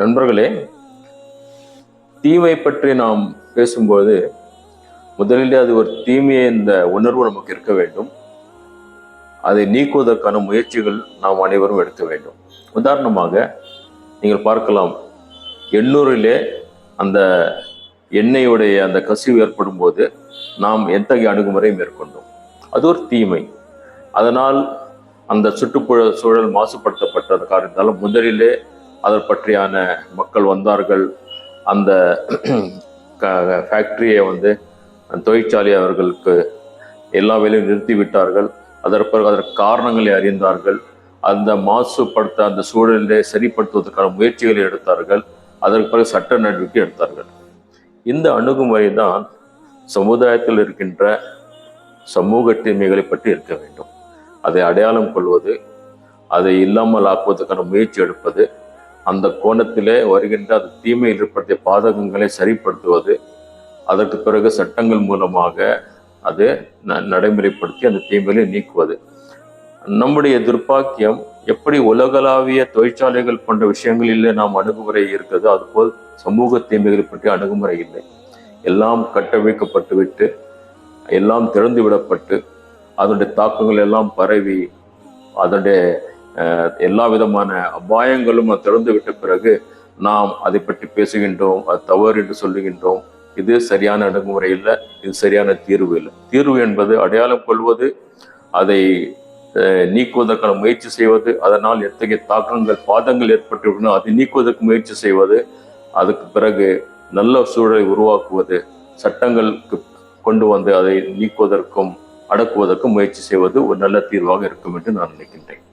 நண்பர்களே தீமை பற்றி நாம் பேசும்போது முதலிலே அது ஒரு தீமையை இந்த உணர்வு நமக்கு இருக்க வேண்டும். அதை நீக்குவதற்கான முயற்சிகள் நாம் அனைவரும் எடுக்க வேண்டும். உதாரணமாக நீங்கள் பார்க்கலாம் எண்ணூரிலே அந்த எண்ணெயுடைய அந்த கசிவு ஏற்படும் போது நாம் எத்தகைய அணுகுமுறை மேற்கொண்டோம். அது ஒரு தீமை. அதனால் அந்த சுற்றுப்புற சூழல் மாசுபடுத்தப்பட்ட காரணத்தால் முதலிலே அதை பற்றியான மக்கள் வந்தார்கள். அந்த ஃபேக்ட்ரியை வந்து தொழிற்சாலை அவர்களுக்கு எல்லா வேலையும் நிறுத்திவிட்டார்கள். அதற்கு பிறகு அதற்கு காரணங்களை அறிந்தார்கள். அந்த மாசுபடுத்த அந்த சூழலை சரிப்படுத்துவதற்கான முயற்சிகளை எடுத்தார்கள். அதற்கு பிறகு சட்ட நடவடிக்கை எடுத்தார்கள். இந்த அணுகுமுறை தான் சமுதாயத்தில் இருக்கின்ற சமூக தீமைகளை பற்றி இருக்க வேண்டும். அதை அடையாளம் கொள்வது அதை இல்லாமல் ஆக்குவதற்கான முயற்சி எடுப்பது அந்த கோணத்திலே வருகின்ற அந்த தீமையில் ஏற்படுத்திய பாதகங்களை சரிப்படுத்துவது அதற்கு பிறகு சட்டங்கள் மூலமாக அது ந- நடைமுறைப்படுத்தி அந்த தீமையை நீக்குவது. நம்முடைய துர்ப்பாக்கியம் எப்படி உலகளாவிய தொழிற்சாலைகள் போன்ற விஷயங்களில் நாம் அணுகுமுறை இருக்கிறதோ அதுபோல் சமூக தீமைகளை பற்றி அணுகுமுறை இல்லை. எல்லாம் கட்டமைக்கப்பட்டு விட்டு எல்லாம் திறந்து விடப்பட்டு அதனுடைய தாக்கங்கள் எல்லாம் பரவி அதனுடைய எல்லா விதமான அபாயங்களும் அது திறந்து விட்ட பிறகு நாம் அதை பற்றி பேசுகின்றோம் அது தவறு என்று சொல்லுகின்றோம். இது சரியான அணுகுமுறை இல்லை இது சரியான தீர்வு இல்லை. தீர்வு என்பது அடையாளம் கொள்வது அதை நீக்குவதற்கான முயற்சி செய்வது அதனால் எத்தகைய தாக்கங்கள் பாதங்கள் ஏற்பட்டுள்ளனோ அதை நீக்குவதற்கு முயற்சி செய்வது அதுக்கு பிறகு நல்ல சூழலை உருவாக்குவது சட்டங்களுக்கு கொண்டு வந்து அதை நீக்குவதற்கும் அடக்குவதற்கும் முயற்சி செய்வது ஒரு நல்ல தீர்வாக இருக்கும் என்று நான் நினைக்கின்றேன்.